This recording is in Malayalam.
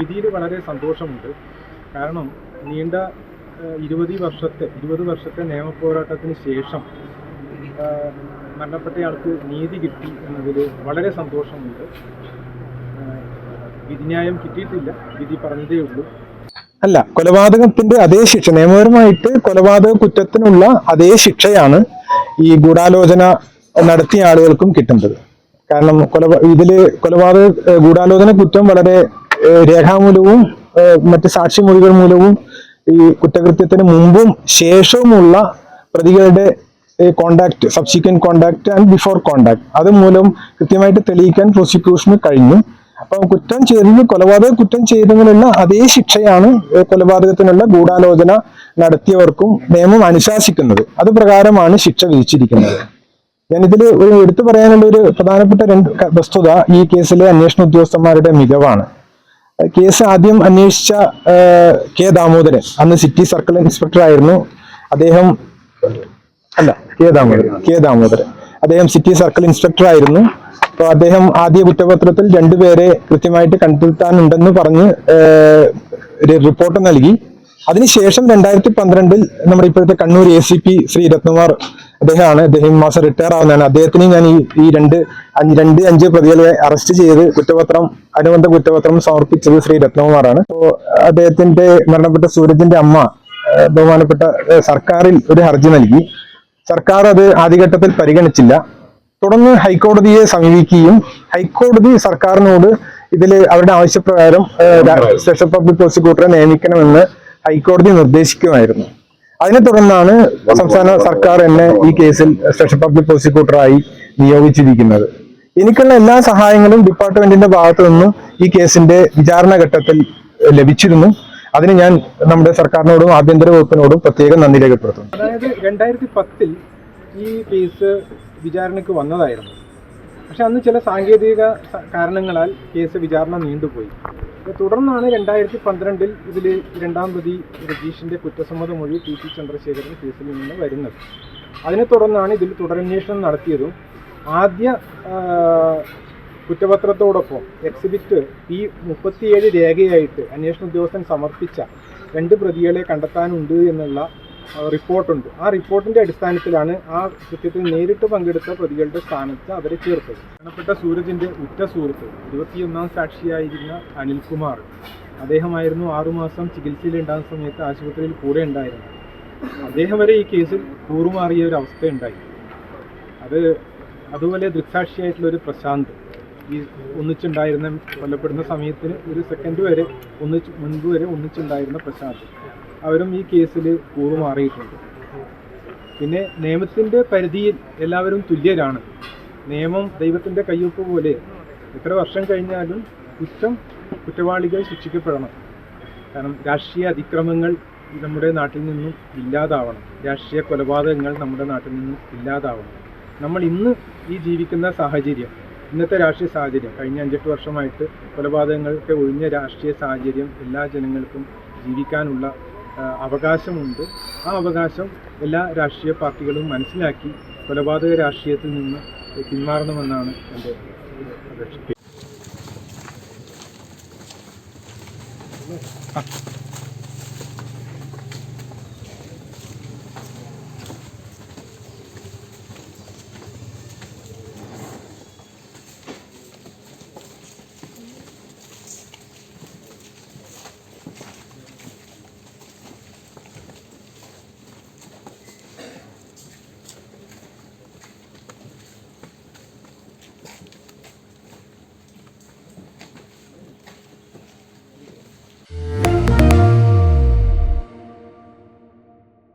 വിധിയിൽ വളരെ സന്തോഷമുണ്ട്. കാരണം നീണ്ട ഇരുപത് വർഷത്തെ ഇരുപത് വർഷത്തെ നിയമ പോരാട്ടത്തിന് ശേഷം മരണപ്പെട്ടയാൾക്ക് നീതി കിട്ടി എന്നതിൽ വളരെ സന്തോഷമുണ്ട്. വിധിന്യായം കിട്ടിയിട്ടില്ല വിധി പറഞ്ഞതേ ഉള്ളൂ. അല്ല കൊലപാതകത്തിന്റെ അതേ ശിക്ഷ നിയമപരമായിട്ട് കൊലപാതക കുറ്റത്തിനുള്ള അതേ ശിക്ഷയാണ് ഈ ഗൂഢാലോചന നടത്തിയ ആളുകൾക്കും കിട്ടുന്നത്. കാരണം കൊലപാ ഇതിൽ കൊലപാതക ഗൂഢാലോചന കുറ്റം വളരെ രേഖാമൂലവും മറ്റ് സാക്ഷിമൊഴികൾ മൂലവും ഈ കുറ്റകൃത്യത്തിന് മുമ്പും ശേഷവുമുള്ള പ്രതികളുടെ contact subsequent contact and before contact അത് മൂലം കൃത്യമായിട്ട് തെളിയിക്കാൻ പ്രോസിക്യൂഷന് കഴിഞ്ഞു. അപ്പം കുറ്റം ചെയ്തത് കൊലപാതക കുറ്റം ചെയ്തതിനുള്ള അതേ ശിക്ഷയാണ് കൊലപാതകത്തിനുള്ള ഗൂഢാലോചന നടത്തിയവർക്കും നിയമം അനുശാസിക്കുന്നത്. അത് പ്രകാരമാണ് ശിക്ഷ വിധിച്ചിരിക്കുന്നത്. ഞാനിതിൽ ഒരു എടുത്തു പറയാനുള്ള ഒരു പ്രധാനപ്പെട്ട രണ്ട് വസ്തുത ഈ കേസിലെ അന്വേഷണ ഉദ്യോഗസ്ഥന്മാരുടെ മികവാണ്. കേസ് ആദ്യം അന്വേഷിച്ച കെ ദാമോദരൻ. അന്ന് സിറ്റി സർക്കിൾ ഇൻസ്പെക്ടർ ആയിരുന്നു. അദ്ദേഹം അല്ല കെ ദാമോദരൻ കെ ദാമോദരൻ. അദ്ദേഹം സിറ്റി സർക്കിൾ ഇൻസ്പെക്ടർ ആയിരുന്നു. അപ്പോൾ അദ്ദേഹം ആദ്യ കുറ്റപത്രത്തിൽ രണ്ടുപേരെ കൃത്യമായിട്ട് കണ്ടെത്താനുണ്ടെന്ന് പറഞ്ഞ് റിപ്പോർട്ട് നൽകി. അതിനുശേഷം രണ്ടായിരത്തി പന്ത്രണ്ടിൽ നമ്മുടെ ഇപ്പോഴത്തെ Kannur A C P Shri Ratnakumar അദ്ദേഹമാണ്. അദ്ദേഹം മാസം റിട്ടയർ ആവുന്നതാണ്. അദ്ദേഹത്തിന് ഞാൻ ഈ ഈ രണ്ട് രണ്ട് അഞ്ച് പ്രതികളെ അറസ്റ്റ് ചെയ്ത് കുറ്റപത്രം അനുബന്ധ കുറ്റപത്രം സമർപ്പിച്ചത് ശ്രീ രത്നകുമാറാണ്. അപ്പോൾ അദ്ദേഹത്തിന്റെ മരണപ്പെട്ട സൂരജിന്റെ അമ്മ ബഹുമാനപ്പെട്ട സർക്കാരിൽ ഒരു ഹർജി നൽകി. സർക്കാർ അത് ആദ്യഘട്ടത്തിൽ പരിഗണിച്ചില്ല. തുടർന്ന് ഹൈക്കോടതിയെ സമീപിക്കുകയും ഹൈക്കോടതി സർക്കാരിനോട് ഇതിൽ അവരുടെ ആവശ്യപ്രകാരം സ്പെഷ്യൽ പബ്ലിക് പ്രോസിക്യൂട്ടറെ നിയമിക്കണമെന്ന് ഹൈക്കോടതി നിർദ്ദേശിക്കുമായിരുന്നു. അതിനെ തുടർന്നാണ് സംസ്ഥാന സർക്കാർ എന്നെ ഈ കേസിൽ സ്പെഷ്യൽ പബ്ലിക് പ്രോസിക്യൂട്ടറായി നിയോഗിച്ചിരിക്കുന്നത്. എനിക്കുള്ള എല്ലാ സഹായങ്ങളും ഡിപ്പാർട്ട്മെന്റിന്റെ ഭാഗത്തു നിന്നും ഈ കേസിന്റെ വിചാരണ ഘട്ടത്തിൽ ലഭിച്ചിരുന്നു. അതിന് ഞാൻ നമ്മുടെ സർക്കാരിനോടും ആഭ്യന്തര വകുപ്പിനോടും പ്രത്യേകം നന്ദി രേഖപ്പെടുത്തുന്നു. അതായത് രണ്ടായിരത്തി പത്തിൽ ഈ കേസ് വിചാരണയ്ക്ക് വന്നതായിരുന്നു. പക്ഷെ അന്ന് ചില സാങ്കേതിക കാരണങ്ങളാൽ കേസ് വിചാരണ നീണ്ടുപോയി. തുടർന്നാണ് രണ്ടായിരത്തി പന്ത്രണ്ടിൽ ഇതിൽ രണ്ടാം പ്രതി രജീഷിന്റെ കുറ്റസമ്മത മൊഴി ടി പി ചന്ദ്രശേഖരൻ കേസിൽ നിന്ന് വരുന്നത്. അതിനെ തുടർന്നാണ് ഇതിൽ തുടരന്വേഷണം നടത്തിയതും. ആദ്യ കുറ്റപത്രത്തോടൊപ്പം എക്സിബിറ്റ് പി മുപ്പത്തിയേഴ് രേഖയായിട്ട് അന്വേഷണ ഉദ്യോഗസ്ഥൻ സമർപ്പിച്ച രണ്ട് പ്രതികളെ കണ്ടെത്താനുണ്ട് എന്നുള്ള റിപ്പോർട്ടുണ്ട്. ആ റിപ്പോർട്ടിന്റെ അടിസ്ഥാനത്തിലാണ് ആ കൃത്യത്തിൽ നേരിട്ട് പങ്കെടുത്ത പ്രതികളുടെ സ്ഥാനത്ത് അവരെ ചേർത്തത്. മരണപ്പെട്ട സൂരജിന്റെ ഉറ്റ സുഹൃത്ത് ഇരുപത്തിയൊന്നാം സാക്ഷിയായിരുന്ന അനിൽകുമാർ. അദ്ദേഹമായിരുന്നു ആറുമാസം ചികിത്സയിലുണ്ടാകുന്ന സമയത്ത് ആശുപത്രിയിൽ കൂടെ ഉണ്ടായിരുന്നത്. അദ്ദേഹം വരെ ഈ കേസിൽ കൂറുമാറിയ ഒരു അവസ്ഥയുണ്ടായി അത് അതുപോലെ ദൃക്സാക്ഷിയായിട്ടുള്ള ഒരു പ്രശാന്ത്. ഈ ഒന്നിച്ചുണ്ടായിരുന്ന കൊല്ലപ്പെടുന്ന സമയത്തിന് ഒരു സെക്കൻഡ് വരെ ഒന്നിച്ച് മുൻപ് വരെ ഒന്നിച്ചുണ്ടായിരുന്ന പ്രശാന്ത്. അവരും ഈ കേസിൽ കൂറുമാറിയിട്ടുണ്ട്. പിന്നെ നിയമത്തിന്റെ പരിധിയിൽ എല്ലാവരും തുല്യരാണ്. നിയമം ദൈവത്തിന്റെ കയ്യൊപ്പ് പോലെ എത്ര വർഷം കഴിഞ്ഞാലും കുറ്റം കുറ്റവാളികൾ ശിക്ഷിക്കപ്പെടണം. കാരണം രാഷ്ട്രീയ അതിക്രമങ്ങൾ നമ്മുടെ നാട്ടിൽ നിന്നും ഇല്ലാതാവണം. രാഷ്ട്രീയ കൊലപാതകങ്ങൾ നമ്മുടെ നാട്ടിൽ നിന്നും ഇല്ലാതാവണം. നമ്മൾ ഇന്ന് ഈ ജീവിക്കുന്ന സാഹചര്യം ഇന്നത്തെ രാഷ്ട്രീയ സാഹചര്യം കഴിഞ്ഞ അഞ്ചെട്ട് വർഷമായിട്ട് കൊലപാതകങ്ങൾക്ക് ഒഴിഞ്ഞ രാഷ്ട്രീയ സാഹചര്യം എല്ലാ ജനങ്ങൾക്കും ജീവിക്കാനുള്ള അവകാശമുണ്ട്. ആ അവകാശം എല്ലാ രാഷ്ട്രീയ പാർട്ടികളും മനസ്സിലാക്കി കൊലപാതക രാഷ്ട്രീയത്തിൽ നിന്ന് പിന്മാറണമെന്നാണ് എന്റെ അപേക്ഷ.